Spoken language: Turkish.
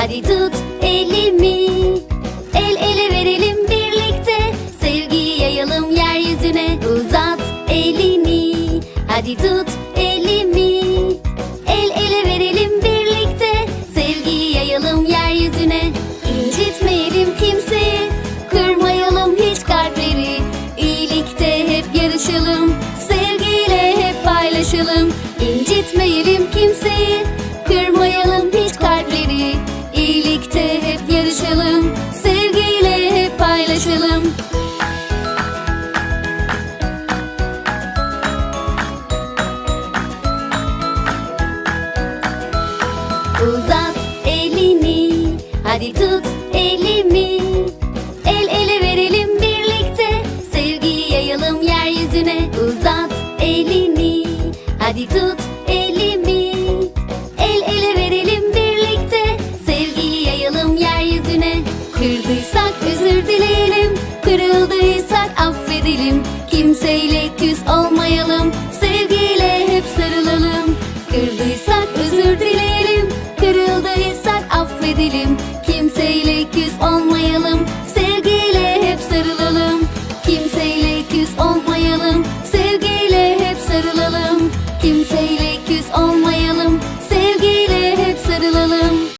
Hadi tut elimi. El ele verelim birlikte Sevgiyi yayalım yeryüzüne. Uzat elini Hadi tut elimi. El ele verelim birlikte Sevgiyi yayalım yeryüzüne. İncitmeyelim kimseyi Kırmayalım hiç kalpleri. İyilikte hep yarışalım Sevgiyle hep paylaşalım paylaşalım Uzat elini Hadi tut elimi. El ele verelim birlikte Sevgiyi yayalım yeryüzüne. Uzat elini Hadi tut edelim. Kimseyle küs olmayalım.